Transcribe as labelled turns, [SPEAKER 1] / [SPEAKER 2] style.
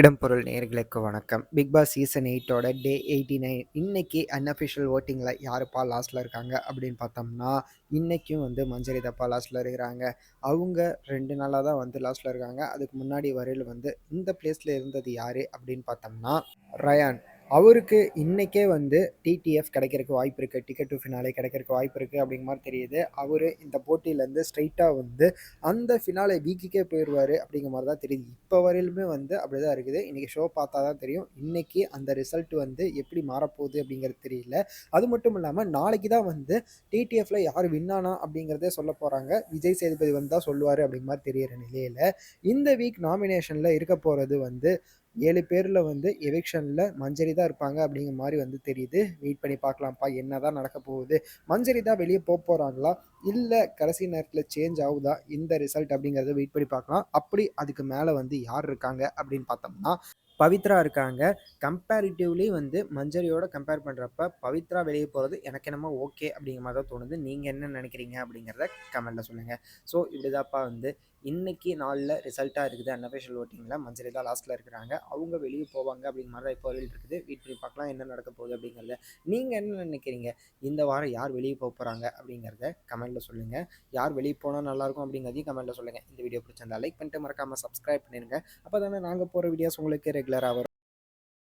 [SPEAKER 1] இடம்பொருள் நேர்களுக்கு வணக்கம். பிக் பாஸ் சீசன் எயிட்டோட டே எயிட்டி நைன் இன்னைக்கு அன்அஃபிஷியல் ஓட்டிங்கில் யாருப்பா லாஸ்ட்டில் இருக்காங்க அப்படின்னு பார்த்தோம்னா இன்றைக்கும் வந்து மஞ்சரி தப்பா லாஸ்ட்டில் இருக்கிறாங்க. அவங்க ரெண்டு நாளாக தான் வந்து லாஸ்ட்டில் இருக்காங்க. அதுக்கு முன்னாடி வரையில் வந்து இந்த பிளேஸில் இருந்தது யார் அப்படின்னு பார்த்தோம்னா ரயான். அவருக்கு இன்றைக்கே வந்து டிடிஎஃப் கிடைக்கிறதுக்கு வாய்ப்பு இருக்குது டிக்கெட் டு ஃபினாலே கிடைக்கிறதுக்கு வாய்ப்பு இருக்குது அப்படிங்கிற மாதிரி தெரியுது. அவர் இந்த போட்டியிலேருந்து ஸ்ட்ரைட்டாக வந்து அந்த ஃபினாலே வீக்குக்கே போயிடுவார் அப்படிங்கிற மாதிரி தான் தெரியுது. இப்போ வரையிலுமே வந்து அப்படி தான் இருக்குது. இன்றைக்கி ஷோ பார்த்தா தான் தெரியும். இன்றைக்கி அந்த ரிசல்ட் வந்து எப்படி மாறப்போகுது அப்படிங்கிறது தெரியல. அது மட்டும் இல்லாமல் நாளைக்கு தான் வந்து டிடிஎஃப்ல யார் வின்னானா அப்படிங்கிறதே சொல்ல போகிறாங்க விஜய் சேதுபதி வந்து தான் சொல்லுவார் அப்படிங்கிற மாதிரி தெரியிற நிலையில் இந்த வீக் நாமினேஷனில் இருக்க போகிறது வந்து ஏழு பேரில் வந்து எவிக்ஷனில் மஞ்சரி தான் இருப்பாங்க அப்படிங்கிற மாதிரி வந்து தெரியுது. வெயிட் பண்ணி பார்க்கலாம்ப்பா என்ன தான் நடக்க போகுது? மஞ்சரி தான் வெளியே போக போகிறாங்களா இல்லை கடைசி நேரத்தில் சேஞ்ச் ஆகுதா? இந்த ரிசல்ட் அப்படிங்கிறத வெயிட் பண்ணி பார்க்கலாம். அப்படி அதுக்கு மேலே வந்து யார் இருக்காங்க அப்படின்னு பார்த்தோம்னா பவித்ரா இருக்காங்க. கம்பேரிட்டிவ்லி வந்து மஞ்சரியோட கம்பேர் பண்ணுறப்ப பவித்ரா வெளியே போகிறது எனக்கு என்னமோ ஓகே அப்படிங்கிற மாதிரி தான் தோணுது. நீங்கள் என்ன நினைக்கிறீங்க அப்படிங்கிறத கமெண்ட்டில் சொல்லுங்கள் ஸோ இப்படிதாப்பா வந்து இன்னைக்கு நாளில் ரிசல்ட்டாக இருக்குது. அன்அஃபிஷியல் ஓட்டிங்கில் மஞ்சரி தான் லாஸ்ட்டில் இருக்கிறாங்க. அவங்க வெளியே போவாங்க அப்படிங்கிற மாதிரி தான் இப்போ வரையில் இருக்குது. வெயிட் பண்ணி பார்க்கலாம் என்ன நடக்க போகுது அப்படிங்கிறத. நீங்கள் என்ன நினைக்கிறீங்க? இந்த வாரம் யார் வெளியே போக போகிறாங்க அப்படிங்கிறத கமெண்ட்டில் சொல்லுங்கள் யார் வெளியே போனால் நல்லாயிருக்கும் அப்படிங்கிறதையும் கமெண்ட்டில் சொல்லுங்கள் இந்த வீடியோ பிடிச்சிருந்தா லைக் பண்ணிட்டு மறக்காமல் சப்ஸ்கிரைப் பண்ணிடுங்க அப்போ தானே நாங்கள் போகிற வீடியோஸ் உங்களுக்கு ரெகுலராக வரும்